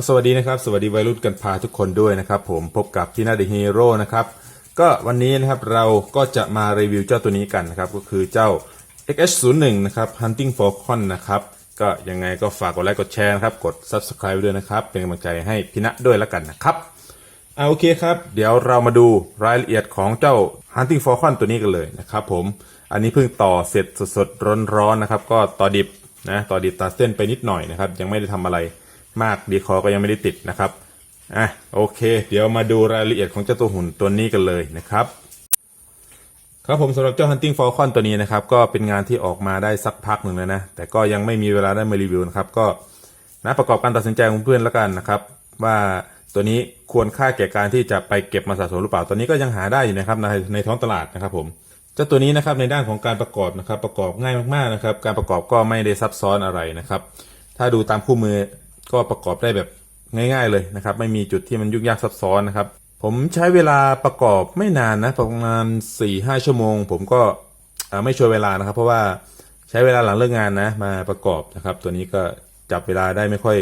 ก็สวัสดีนะครับ สวัสดีวัยรุ่นกันพาทุกคนด้วยนะครับผมพบกับที่น่าเดฮีโร่นะครับก็วันนี้นะครับเราก็จะมารีวิวเจ้าตัวนี้กันนะครับ ก็คือเจ้า XH01 นะครับ Hunting Falcon นะครับก็ยังไงก็ฝากกดไลค์กดแชร์นะครับ กด Subscribe ด้วยนะครับ เป็นกำลังใจให้พี่ณด้วยแล้วกันนะครับเอาโอเคครับ เดี๋ยวเรามาดูรายละเอียดของเจ้า Hunting Falcon ตัวนี้กันเลยนะครับผมอันนี้เพิ่งต่อเสร็จสดๆร้อนๆนะครับ ก็ต่อดิบนะต่อดิบตัดเส้นไปนิดหน่อยนะครับ ยังไม่ได้ทำอะไร มากดีคอก็ยังไม่ได้ติดนะครับอะโอเค เดี๋ยวมาดูรายละเอียดของเจ้าตัวหุ่นตัวนี้กันเลยนะครับ ครับผมสำหรับเจ้า Hunting Falcon ตัวนี้นะครับ ก็เป็นงานที่ออกมาได้สักพักหนึ่งแล้วนะ แต่ก็ยังไม่มีเวลาได้มารีวิวนะครับ ก็นะประกอบการตัดสินใจของเพื่อนแล้วกันนะครับ ว่าตัวนี้ควรค่าแก่การที่จะไปเก็บมาสะสมหรือเปล่าตัวนี้ก็ยังหาได้อยู่นะครับในในท้องตลาดนะครับผมเจ้าตัวนี้นะครับในด้านของการประกอบนะครับ ประกอบง่ายมากๆนะครับ การประกอบก็ไม่ได้ซับซ้อนอะไรนะครับ ถ้าดูตามคู่มือ ก็ประกอบได้แบบง่าย ๆเลยนะครับ ไม่มีจุดที่มันยุ่งยากซับซ้อนนะครับ ผมใช้เวลาประกอบไม่นานนะประมาณ4ี่ห้าชั่วโมง ผมก็ไม่ช่วยเวลานะครับ เพราะว่าใช้เวลาหลังเลิกงานนะมาประกอบนะครับ ตัวนี้ก็จับเวลาได้ไม่ค่อย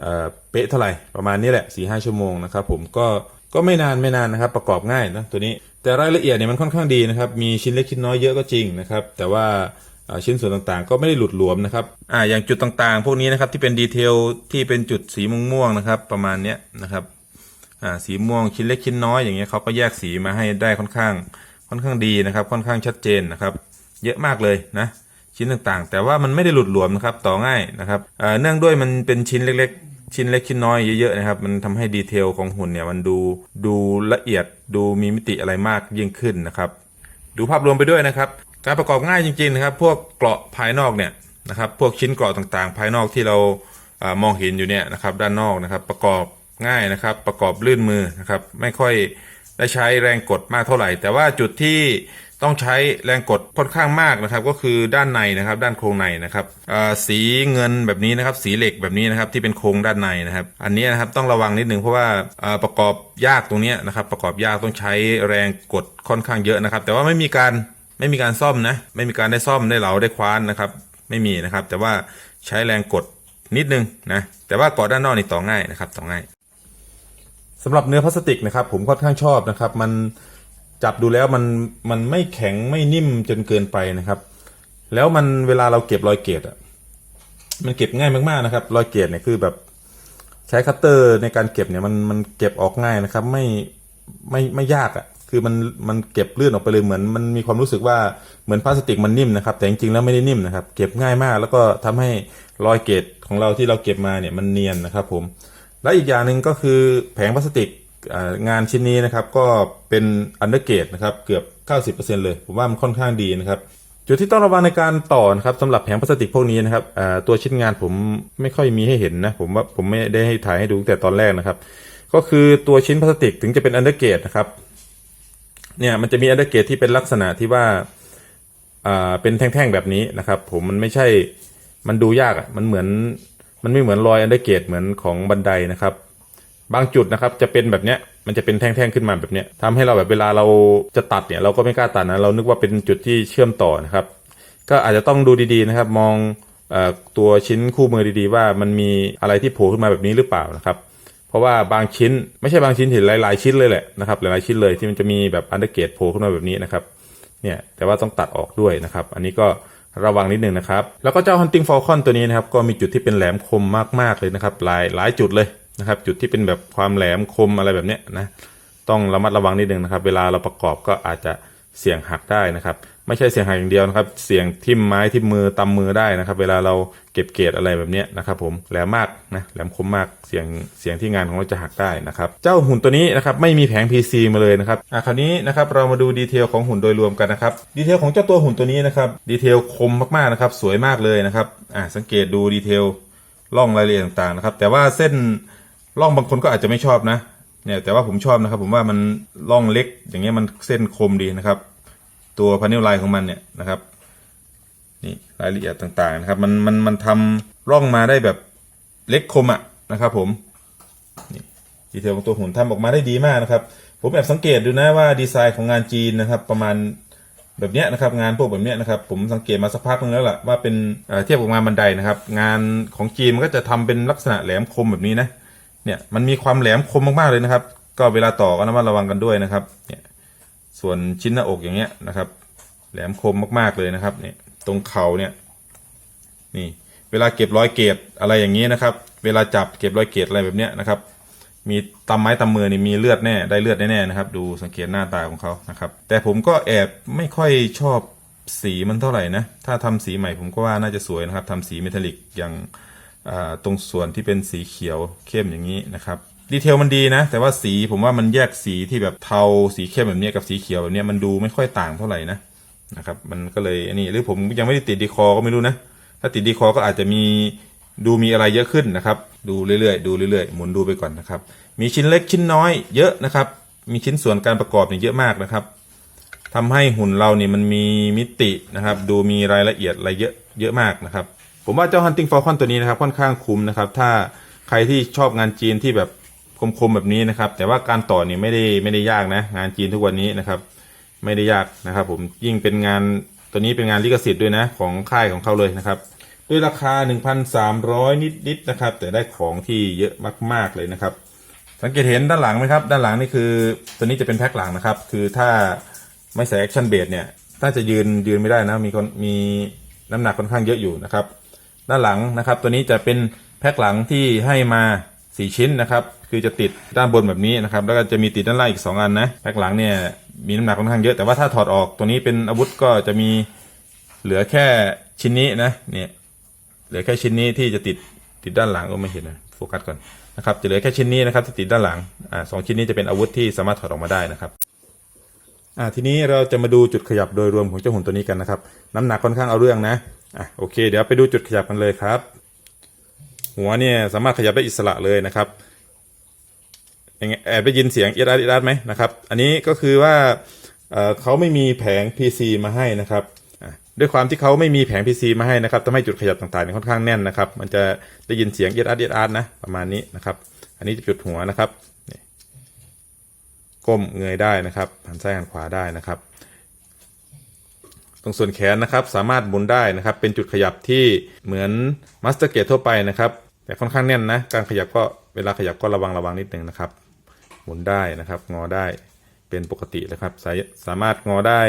เอเป๊ะเท่าไหร่ประมาณนี้แหละ4ี่ห้าชั่วโมงนะครับ ผมก็ก็ไม่นานไม่นานนะครับ ประกอบง่ายนะตัวนี้แต่รายละเอียดเนี่ยมันค่อนข้างดีนะครับ มีชิ้นเล็กชิ้นน้อยเยอะก็จริงนะครับ แต่ว่า ชิ้นส่วนต่างๆ ก็ไม่ได้หลุดหลวมนะครับอ่าอย่างจุดต่างๆ พวกนี้นะครับที่เป็นดีเทลที่เป็นจุดสีม่วงๆนะครับ ประมาณเนี้ยนะครับอ่าสีม่วงชิ้นเล็กชิ้นน้อยอย่างเงี้ยเขาก็แยกสีมาให้ได้ค่อนข้างค่อนข้างดีนะครับ ค่อนข้างชัดเจนนะครับ เยอะมากเลยนะชิ้นต่างๆ แต่ว่ามันไม่ได้หลุดหลวมนะครับต่อง่ายนะครับอ่าเนื่องด้วยมันเป็นชิ้นเล็กๆ ชิ้นเล็กชิ้นน้อยเยอะๆนะครับ มันทำให้ดีเทลของหุ่นเนี่ยมันดูดูละเอียดดูมีมิติอะไรมากยิ่งขึ้นนะครับ ดูภาพรวมไปด้วยนะครับ การประกอบง่ายจริงๆนะครับ พวกเกราะภายนอกเนี่ยนะครับ พวกชิ้นเกราะต่างๆ ภายนอกที่เรามองเห็นอยู่เนี่ยนะครับ ด้านนอกนะครับ ประกอบง่ายนะครับ ประกอบลื่นมือนะครับ ไม่ค่อยได้ใช้แรงกดมากเท่าไหร่ แต่ว่าจุดที่ต้องใช้แรงกดค่อนข้างมากนะครับ ก็คือด้านในนะครับ ด้านโครงในนะครับสีเงินแบบนี้นะครับ สีเหล็กแบบนี้นะครับที่เป็นโครงด้านในนะครับ อันนี้นะครับต้องระวังนิดนึงเพราะว่าอ่าประกอบยากตรงเนี้ยนะครับ ประกอบยากต้องใช้แรงกดค่อนข้างเยอะนะครับ แต่ว่าไม่มีการ ไม่มีการซ่อมนะ ไม่มีการได้ซ่อมได้เหลาได้คว้านนะครับ ไม่มีนะครับ แต่ว่าใช้แรงกดนิดนึงนะ แต่ว่ากาะด้านนอกนี่ต่อง่ายนะครับต่อง่ายสำหรับเนื้อพลาสติกนะครับ ผมค่อนข้างชอบนะครับ มันจับดูแล้วมันมันไม่แข็งไม่นิ่มจนเกินไปนะครับ แล้วมันเวลาเราเก็บรอยเกตอะมันเก็บง่ายมากๆนะครับรอยเกตเนี่ยคือแบบใช้คัตเตอร์ในการเก็บเนี่ยมันมันเก็บออกง่ายนะครับ ไม่ไม่ไม่ยากอะ คือมันมันเก็บเลื่อนออกไปเลยเหมือนมันมีความรู้สึกว่าเหมือนพลาสติกมันนิ่มนะครับแต่จริงๆแล้วไม่ได้นิ่มนะครับเก็บง่ายมากแล้วก็ทำให้รอยเกตของเราที่เราเก็บมาเนี่ยมันเนียนนะครับผมและอีกอย่างหนึ่งก็คือแผงพลาสติกงานชิ้นนี้นะครับก็เป็นอันเดอร์เกรดนะครับเกือบ 90%เลยผมว่ามันค่อนข้างดีนะครับจุดที่ต้องระวังในการต่อนะครับสำหรับแผงพลาสติกพวกนี้นะครับตัวชิ้นงานผมไม่ค่อยมีให้เห็นนะผมว่าผมไม่ได้ให้ถ่ายให้ดูแต่ตอนแรกนะครับ ก็คือตัวชิ้นพลาสติกถึงจะเป็นอันเดอร์เกรดนะครับ เนี่ยมันจะมีอันเดอร์เกรดที่เป็นลักษณะที่ว่าอ่าเป็นแท่งๆแบบนี้นะครับ ผมมันไม่ใช่มันดูยากอะมันเหมือนมันไม่เหมือนรอยอันเดอร์เกตเหมือนของบันไดนะครับ บางจุดนะครับจะเป็นแบบเนี้ยมันจะเป็นแท่งๆขึ้นมาแบบเนี้ยทำให้เราแบบเวลาเราจะตัดเนี่ย เราก็ไม่กล้าตัดนะเรานึกว่าเป็นจุดที่เชื่อมต่อนะครับ ก็อาจจะต้องดูดีๆนะครับ มองอตัวชิ้นคู่มือดีๆ ว่ามันมีอะไรที่โผล่ขึ้นมาแบบนี้หรือเปล่านะครับ ราะว่าบางชิ้นไม่ใช่บางชิ้นเห็นหลายๆชิ้นเลยแหละนะครับหลายๆชิ้นเลยที่มันจะมีแบบอันเดอร์เกตโผล่ขึ้นมาแบบนี้นะครับเนี่ยแต่ว่าต้องตัดออกด้วยนะครับ อันนี้ก็ระวังนิดนึงนะครับ แล้วก็เจ้า Hunting Falcon ตัวนี้นะครับ ก็มีจุดที่เป็นแหลมคมมากๆเลยนะครับ หลายหลายจุดเลยนะครับ จุดที่เป็นแบบความแหลมคมอะไรแบบเนี้ยนะต้องระมัดระวังนิดนึงนะครับ เวลาเราประกอบก็อาจจะเสี่ยงหักได้นะครับ ไม่ใช่เสียงหักอย่างเดียวนะครับ เสียงทิ่มไม้ทิ่มมือตำมือได้นะครับ เวลาเราเก็บเกรดอะไรแบบนี้นะครับ ผมแหลมมากนะแหลมคมมากเสียงเสียงที่งานของเราจะหักได้นะครับ เจ้าหุ่นตัวนี้นะครับไม่มีแผง PC มาเลยนะครับอะคราวนี้นะครับเรามาดูดีเทลของหุ่นโดยรวมกันนะครับดีเทลของเจ้าตัวหุ่นตัวนี้นะครับดีเทลคมมากๆนะครับ สวยมากเลยนะครับอะสังเกตดูดีเทลร่องรายละเอียดต่างๆนะครับ แต่ว่าเส้นร่องบางคนก็อาจจะไม่ชอบนะเนี่ยแต่ว่าผมชอบนะครับ ผมว่ามันร่องเล็กอย่างเงี้ยมันเส้นคมดีนะครับ ตัวพานิลไลน์ของมันเนี่ยนะครับนี่รายละเอียดต่างๆนะครับมันมันมันทำร่องมาได้แบบเล็กคมอะนะครับ ผมนี่ดีเทลของตัวหุ่นทำออกมาได้ดีมากนะครับ ผมแอบสังเกตดูนะว่าดีไซน์ของงานจีนนะครับ ประมาณแบบเนี้ยนะครับ งานพวกแบบเนี้ยนะครับ ผมสังเกตมาสักพักนึงแล้วล่ะว่าเป็นเอ่อเทียบกับงานบันไดนะครับ งานของจีนมันก็จะทำเป็นลักษณะแหลมคมแบบนี้นะเนี่ยมันมีความแหลมคมมากๆเลยนะครับ ก็เวลาต่อก็ระมัดระวังกันด้วยนะครับเนี่ย ส่วนชิ้นหน้าอกอย่างเงี้ยนะครับ แหลมคมมากๆเลยนะครับเนี่ยตรงเข่าเนี่ยนี่เวลาเก็บร้อยเกตอะไรอย่างนี้นะครับ เวลาจับเก็บร้อยเกตอะไรแบบเนี้ยนะครับ มีตำไม้ตำมือนี่มีเลือดแน่ได้เลือดแน่ๆนะครับ ดูสังเกตหน้าตาของเขานะครับ แต่ผมก็แอบไม่ค่อยชอบสีมันเท่าไหร่นะ ถ้าทำสีใหม่ผมก็ว่าน่าจะสวยนะครับทำสีเมทัลลิกอย่างตรงส่วนที่เป็นสีเขียวเข้มอย่างนี้นะครับ ดีเทลมันดีนะ แต่ว่าสีผมว่ามันแยกสีที่แบบเทาสีเข้มแบบนี้กับสีเขียวแบบนี้มันดูไม่ค่อยต่างเท่าไหร่นะนะครับ มันก็เลยอันนี้หรือผมยังไม่ได้ติดดีคอก็ไม่รู้นะ ถ้าติดดีคอก็อาจจะมีดูมีอะไรเยอะขึ้นนะครับ ดูเรื่อยๆ ดูเรื่อยๆ หมุนดูไปก่อนนะครับ มีชิ้นเล็กชิ้นน้อยเยอะนะครับ มีชิ้นส่วนการประกอบเนี่ยเยอะมากนะครับทำให้หุ่นเราเนี่ยมันมีมิตินะครับ ดูมีรายละเอียดอะไรเยอะเยอะมากนะครับ ผมว่าเจ้า Hunting Falcon ตัวนี้นะครับค่อนข้างคุ้มนะครับ ถ้าใครที่ชอบงานจีนที่แบบ คมๆแบบนี้นะครับ แต่ว่าการต่อเนี่ยไม่ได้ไม่ได้ยากนะ งานจีนทุกวันนี้นะครับ ไม่ได้ยากนะครับ ผมยิ่งเป็นงานตัวนี้เป็นงานลิขสิทธิ์ด้วยนะ ของค่ายของเขาเลยนะครับ ด้วยราคา 1,300 นิดๆนะครับ แต่ได้ของที่เยอะมาก ๆเลยนะครับ สังเกตเห็นด้านหลังไหมครับ ด้านหลังนี่คือตัวนี้จะเป็นแพ็คหลังนะครับ คือถ้าไม่ใส่แอคชั่นเบรเนี่ยถ้าจะยืนยืนไม่ได้นะมีคนมีน้ำหนักค่อนข้างเยอะอยู่นะครับ ด้านหลังนะครับ ตัวนี้จะเป็นแพ็คหลังที่ให้มา 4 ชิ้นนะครับ คือจะติดด้านบนแบบนี้นะครับ แล้วก็จะมีติดด้านล่างอีก 2 อันนะแพ็คหลังเนี่ยมีน้ำหนักค่อนข้างเยอะแต่ว่าถ้าถอดออกตัวนี้เป็นอาวุธก็จะมีเหลือแค่ชิ้นนี้นะเนี่ยเหลือแค่ชิ้นนี้ที่จะติดติดด้านหลังก็ไม่เห็นนะโฟกัสก่อนนะครับจะเหลือแค่ชิ้นนี้นะครับที่ติดด้านหลังอ่าสองชิ้นนี้จะเป็นอาวุธที่สามารถถอดออกมาได้นะครับอ่าทีนี้เราจะมาดูจุดขยับโดยรวมของเจ้าหุ่นตัวนี้กันนะครับ น้ำหนักค่อนข้างเอาเรื่องนะอะโอเค เดี๋ยวไปดูจุดขยับกันเลยครับ หัวเนี่ยสามารถขยับได้อิสระเลยนะครับแอบได้ยินเสียงเอียดอาร์เอียดอาร์ไหมนะครับ อันนี้ก็คือว่าเเขาไม่มีแผง PC มาให้นะครับด้วยความที่เขาไม่มีแผง PC มาให้นะครับทำให้จุดขยับต่างๆเนี่ยค่อนข้างแน่นนะครับ มันจะได้ยินเสียงเอียดอาร์เอียดอาร์นะประมาณนี้นะครับ อันนี้จะจุดหัวนะครับก้มเงยได้นะครับหันซ้ายหันขวาได้นะครับ ตรงส่วนแขนนะครับสามารถหมุนได้นะครับ เป็นจุดขยับที่เหมือนมาสเตอร์เกตทั่วไปนะครับ แต่ค่อนข้างแน่นนะ การขยับก็เวลาขยับก็ระวังระวังนิดนึงนะครับ หมุนได้นะครับ งอได้เป็นปกตินะครับ สาสามารถงอได้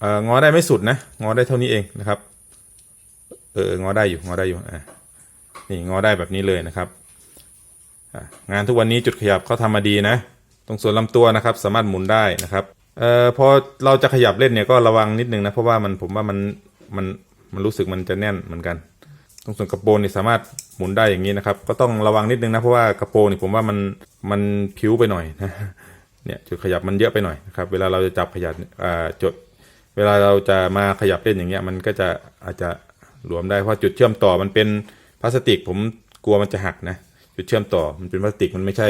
เอ่องอได้ไม่สุดนะ งอได้เท่านี้เองนะครับ เอองอได้อยู่งอได้อยู่อะนี่งอได้แบบนี้เลยนะครับงานทุกวันนี้จุดขยับเขาทำมาดีนะ ตรงส่วนลำตัวนะครับ สามารถหมุนได้นะครับเอ่อพอเราจะขยับเล่นเนี่ยก็ระวังนิดนึงนะ เพราะว่ามันผมว่ามันมันมันรู้สึกมันจะแน่นเหมือนกัน ตรงส่วนกระโปรงนี่สามารถหมุนได้อย่างนี้นะครับ ก็ต้องระวังนิดนึงนะเพราะว่ากระโปรงนี่ผมว่ามันมันผิวไปหน่อยนะเนี่ยจุดขยับมันเยอะไปหน่อยนะครับ เวลาเราจะจับขยับอ่าจดเวลาเราจะมาขยับเล่นอย่างเงี้ย มันก็จะอาจจะหลวมได้เพราะจุดเชื่อมต่อมันเป็นพลาสติก ผมกลัวมันจะหักนะจุดเชื่อมต่อมันเป็นพลาสติกมันไม่ใช่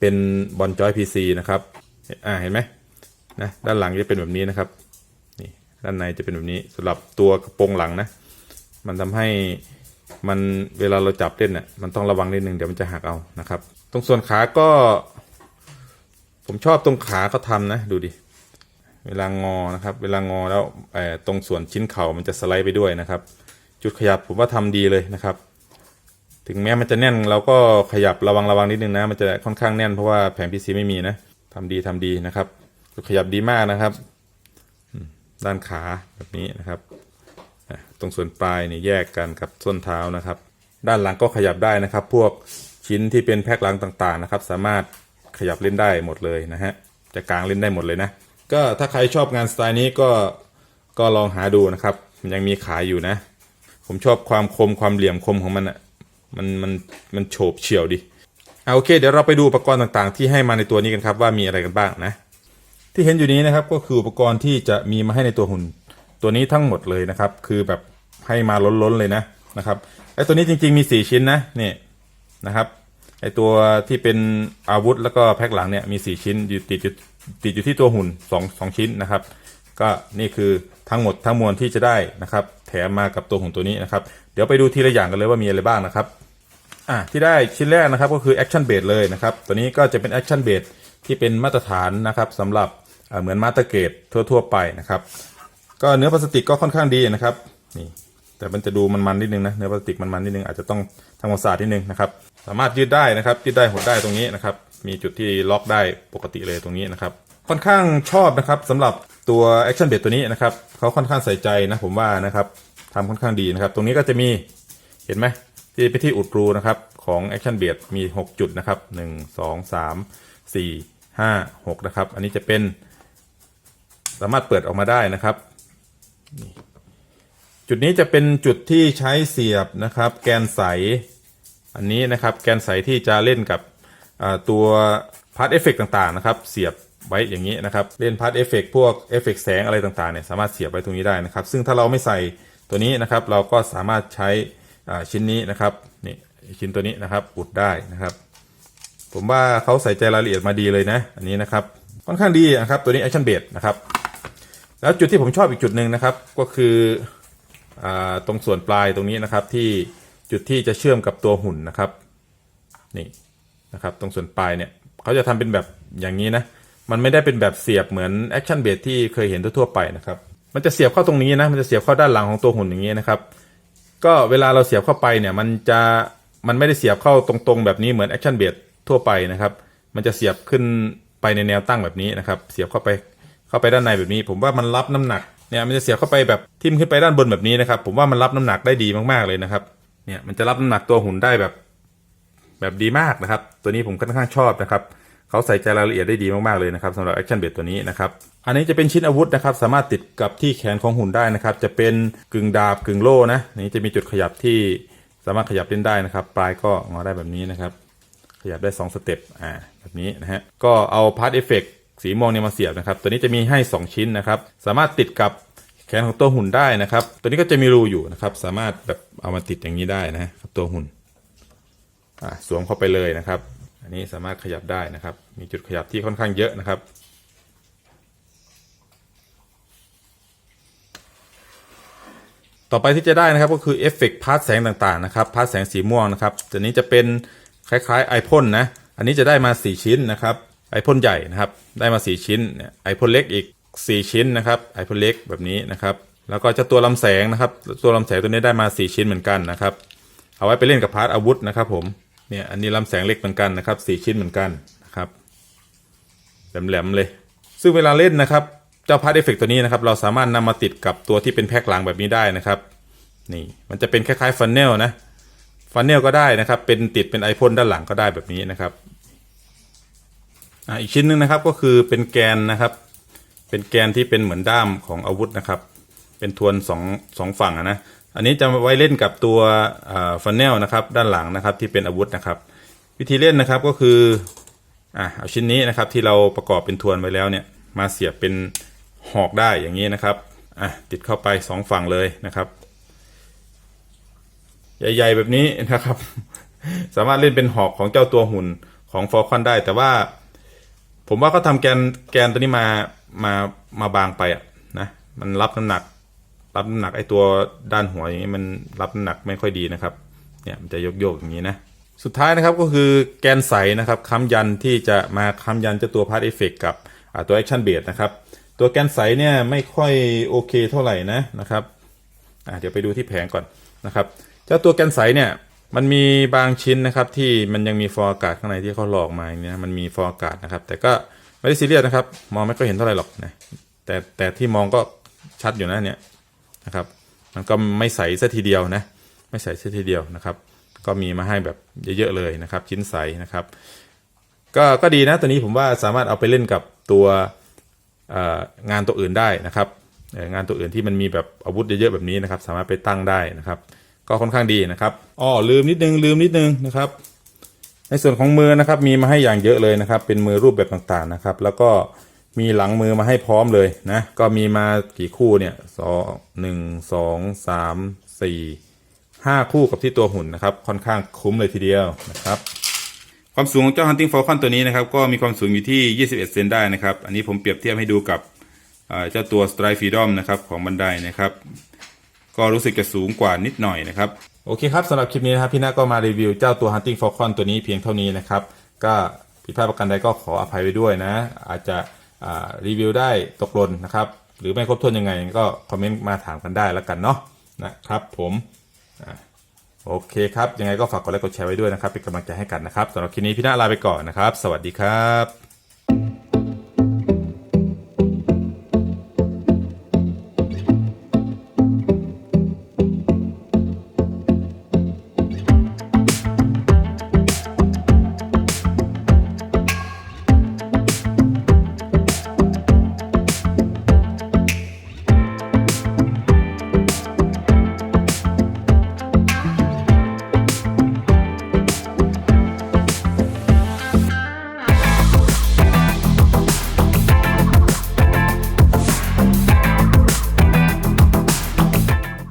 เป็นบอลจอยพีซีนะครับอ่าเห็นไหมนะด้านหลังจะเป็นแบบนี้นะครับนี่ด้านในจะเป็นแบบนี้สำหรับตัวกระโปรงหลังนะ มันทำให้มันเวลาเราจับเล่นน่ะมันต้องระวังนิดนึงเดี๋ยวมันจะหักเอานะครับ ตรงส่วนขาก็ ผมชอบตรงขาเขาทำนะ ดูดิเวลางอนะครับ เวลางอแล้วตรงส่วนชิ้นเข่ามันจะสไลด์ไปด้วยนะครับ จุดขยับผมว่าทำดีเลยนะครับ ถึงแม้มันจะแน่นเราก็ขยับระวังระวังนิดนึงนะ มันจะค่อนข้างแน่นเพราะว่าแผงพีซีไม่มีนะทำดีทำดีนะครับ จุดขยับดีมากนะครับ ด้านขาแบบนี้นะครับ ตรงส่วนปลายเนี่ยแยกกันกับส้นเท้านะครับ ด้านหลังก็ขยับได้นะครับ พวกชิ้นที่เป็นแพ็คหลังต่างๆนะครับ สามารถขยับเล่นได้หมดเลยนะฮะจะกลางเล่นได้หมดเลยนะก็ถ้าใครชอบงานสไตล์นี้ก็ก็ลองหาดูนะครับ มันยังมีขายอยู่นะ ผมชอบความคมความเหลี่ยมคมของมันอะมันมันมันโฉบเฉี่ยวดีอะโอเค เดี๋ยวเราไปดูอุปกรณ์ต่างๆ ที่ให้มาในตัวนี้กันครับว่ามีอะไรกันบ้างนะ ที่เห็นอยู่นี้นะครับก็คืออุปกรณ์ที่จะมีมาให้ในตัวหุ่น ตัวนี้ทั้งหมดเลยนะครับ คือแบบให้มาล้นๆเลยนะนะครับไอ้ตัวนี้จริงๆมี 4 ชิ้นนะนี่นะครับไอ้ตัวที่เป็นอาวุธแล้วก็แพ็คหลังเนี่ยมี 4 ชิ้นอยู่ติดอยู่ติดอยู่ที่ตัวหุ่น2 2ชิ้นนะครับ ก็นี่คือทั้งหมดทั้งมวลที่จะได้นะครับ แถมมากับตัวหุ่นตัวนี้นะครับเดี๋ยวไปดูทีละอย่างกันเลยว่ามีอะไรบ้างนะครับอะที่ได้ชิ้นแรกนะครับก็คือ Action b a s e เลยนะครับ ตัวนี้ก็จะเป็น Action b a s e ที่เป็นมาตรฐานนะครับสำหรับเหมือนมาตรเกรดทั่ว ๆ ไปนะครับ ก็เนื้อพลาสติกก็ค่อนข้างดีนะครับนี่แต่มันจะดูมันๆนิดนึงนะเนื้อพลาสติกมันๆนิดนึงอาจจะต้องทำความสะอาดนิดนึงนะครับสามารถยืดได้นะครับยืดได้หดได้ตรงนี้นะครับมีจุดที่ล็อกได้ปกติเลยตรงนี้นะครับค่อนข้างชอบนะครับสำหรับตัว Action b a t ตัวนี้นะครับเขาค่อนข้างใส่ใจนะผมว่านะครับทำค่อนข้างดีนะครับ ตรงนี้ก็จะมีเห็นไหมที่เป็นที่อุดรูนะครับของ Action b a t มี 6 จุดนะครับ 1 2 3 4 5 6 นะครับ อันนี้จะเป็นสามารถเปิดออกมาได้นะครับ จุดนี้จะเป็นจุดที่ใช้เสียบนะครับ แกนใส อันนี้นะครับแกนใสที่จะเล่นกับตัวพาร์ทเอฟเฟกต่างๆนะครับ เสียบไว้อย่างนี้นะครับ เล่นพาร์ทเอฟเฟกพวกเอฟเฟกแสงอะไรต่างๆเนี่ยสามารถเสียบไว้ตรงนี้ได้นะครับ ซึ่งถ้าเราไม่ใส่ตัวนี้นะครับ เราก็สามารถใช้ชิ้นนี้นะครับนี่ชิ้นตัวนี้นะครับอุดได้นะครับ ผมว่าเขาใส่ใจรายละเอียดมาดีเลยนะ อันนี้นะครับค่อนข้างดีนะครับตัวนี้ Action b a s นะครับ แล้วจุดที่ผมชอบอีกจุดหนึ่งนะครับ ก็คืออตรงส่วนปลายตรงนี้นะครับ ที่จุดที่จะเชื่อมกับตัวหุ่นนะครับนี่นะครับ ตรงส่วนปลายเนี่ยเขาจะทำเป็นแบบอย่างนี้นะมันไม่ได้เป็นแบบเสียบเหมือน Action b a s ที่เคยเห็นทั่วๆไปนะครับ มันจะเสียบเข้าตรงนี้นะ มันจะเสียบเข้าด้านหลังของตัวหุ่นอย่างนี้นะครับ ก็เวลาเราเสียบเข้าไปเนี่ย มันจะมันไม่ได้เสียบเข้าตรงๆ แบบนี้เหมือน Action b a s ทั่วไปนะครับ มันจะเสียบขึ้นไปในแนวตั้งแบบนี้นะครับ เสียบเข้าไป เข้าไปด้านในแบบนี้ ผมว่ามันรับน้ำหนักเนี่ยมันจะเสียบเข้าไปแบบทิ่มขึ้นไปด้านบนแบบนี้นะครับ ผมว่ามันรับน้ำหนักได้ดีมากๆเลยนะครับ เนี่ยมันจะรับน้ำหนักตัวหุ่นได้แบบ แบบดีมากนะครับ ตัวนี้ผมค่อนข้างชอบนะครับเขาใส่ใจรายละเอียดได้ดีมากๆเลยนะครับสำหรับ Action b a s ตัวนี้นะครับอันนี้จะเป็นชิ้นอาวุธนะครับ สามารถติดกับที่แขนของหุ่นได้นะครับ จะเป็นกึ่งดาบกึ่งโล่นะนี่จะมีจุดขยับที่สามารถขยับเล่นได้นะครับ ปลายก็งอได้แบบนี้นะครับ ขยับได้ 2 สเต็ปอ่าแบบนี้นะฮะก็เอาพาร์ทเอฟเฟก สีม่วงเนี่ยมาเสียบนะครับ ตัวนี้จะมีให้ 2 ชิ้นนะครับ สามารถติดกับแขนของตัวหุ่นได้นะครับ ตัวนี้ก็จะมีรูอยู่นะครับ สามารถแบบเอามาติดอย่างนี้ได้นะครับตัวหุ่นสวมเข้าไปเลยนะครับ อันนี้สามารถขยับได้นะครับ มีจุดขยับที่ค่อนข้างเยอะนะครับต่อไปที่จะได้นะครับก็คือเอฟเฟกต์พาร์ทแสงต่างๆนะครับพาร์ทแสงสีม่วงนะครับตัวนี้จะเป็นคล้ายๆไอพ่นนะ อันนี้จะได้มา 4 ชิ้นนะครับ ไอพ่นใหญ่นะครับได้มา 4 ชิ้นไอพ่นเล็กอีก 4 ชิ้นนะครับไอพ่นเล็กแบบนี้นะครับแล้วก็จะตัวลำแสงนะครับตัวลำแสงตัวนี้ได้มา 4 ชิ้นเหมือนกันนะครับเอาไว้ไปเล่นกับพาร์ทอาวุธนะครับผมเนี่ยอันนี้ลำแสงเล็กเหมือนกันนะครับ4ชิ้นเหมือนกันนะครับแหลมๆเลย ซึ่งเวลาเล่นนะครับเจ้าพาร์ทเอฟเฟกตัวนี้นะครับเราสามารถนำมาติดกับตัวที่เป็นแพ็คหลังแบบนี้ได้นะครับนี่มันจะเป็นคล้ายๆฟันเนลนะฟันเนลก็ได้นะครับเป็นติดเป็นไอพ่นด้านหลังก็ได้แบบนี้นะครับ อ,อีกชิ้นหนึ่งนะครับก็คือเป็นแกนนะครับ เป็นแกนที่เป็นเหมือนด้ามของอาวุธนะครับ เป็นทวนสองสองฝั่งนะอันนี้จะไว้เล่นกับตัวฟันเนลนะครับ ด้านหลังนะครับที่เป็นอาวุธนะครับ วิธีเล่นนะครับก็คืออะเอาชิ้นนี้นะครับที่เราประกอบเป็นทวนไว้แล้วเนี่ย มาเสียบเป็นหอกได้อย่างนี้นะครับอะติดเข้าไปสองฝั่งเลยนะครับ ใหญ่ๆแบบนี้นะครับ สามารถเล่นเป็นหอกของเจ้าตัวหุ่นของฟอร์คอนได้ แต่ว่า ผมว่าเขาทำแกนแกนตัวนี้มามามาบางไปอะนะมันรับน้ำหนัก รับน้ำหนักไอ้ตัวด้านหัวอย่างนี้มันรับน้ำหนักไม่ค่อยดีนะครับ เนี่ยมันจะโยกๆอย่างนี้นะสุดท้ายนะครับก็คือแกนใสนะครับค้ำยันที่จะมาค้ำยันเจ้าตัวพาร์ทเอฟเฟกกับตัวแอคชั่นเบสนะครับตัวแกนใสเนี่ยไม่ค่อยโอเคเท่าไหร่นะนะครับเดี๋ยวไปดูที่แผงก่อนนะครับเจ้าตัวแกนใสเนี่ย มันมีบางชิ้นนะครับที่มันยังมีฟองอากาศข้างในที่เขาหลอกมาอย่างเนี้ยมันมีฟองอากาศนะครับ แต่ก็ไม่ได้ซีเรียสนะครับ มองไม่ค่อยเห็นเท่าไหร่หรอกนะแต่แต่ที่มองก็ชัดอยู่นะเนี่ยนะครับ มันก็ไม่ใสซะทีเดียวนะ ไม่ใสซะทีเดียวนะครับ ก็มีมาให้แบบเยอะๆเลยนะครับ ชิ้นใสนะครับ ก็ก็ดีนะตัวนี้ผมว่าสามารถเอาไปเล่นกับตัวงานตัวอื่นได้นะครับงานตัวอื่นที่มันมีแบบอาวุธเยอะๆแบบนี้นะครับ สามารถไปตั้งได้นะครับ ก็ค่อนข้างดีนะครับอ๋อลืมนิดนึงลืมนิดนึงนะครับ ในส่วนของมือนะครับมีมาให้อย่างเยอะเลยนะครับ เป็นมือรูปแบบต่างๆนะครับ แล้วก็มีหลังมือมาให้พร้อมเลยนะก็มีมากี่คู่เนี่ยสองหนึ่งสองสามสี่ห้าคู่กับที่ตัวหุ่นนะครับ ค่อนข้างคุ้มเลยทีเดียวนะครับ ความสูงของเจ้า Hunting Falcon ตัวนี้นะครับ ก็มีความสูงอยู่ที่ 21 เซนได้นะครับ อันนี้ผมเปรียบเทียบให้ดูกับเจ้าตัว Strike Freedom นะครับของบันไดนะครับ ก็รู้สึกจะสูงกว่านิดหน่อยนะครับ โอเคครับสำหรับคลิปนี้นะครับพี่นาก็มารีวิวเจ้าตัว Hunting Falcon ตัวนี้เพียงเท่านี้นะครับ ก็ผิดพลาดประการใดก็ขออภัยไว้ด้วยนะ อาจจะรีวิวได้ตกหล่นนะครับ หรือไม่ครบถ้วนยังไงก็คอมเมนต์มาถามกันได้แล้วกันเนาะนะครับผมอโอเคครับ ยังไงก็ฝากกดไลค์กดแชร์ไว้ด้วยนะครับ เป็นกำลังใจให้กันนะครับสำหรับคลิปนี้พี่นาลาไปก่อนนะครับ สวัสดีครับ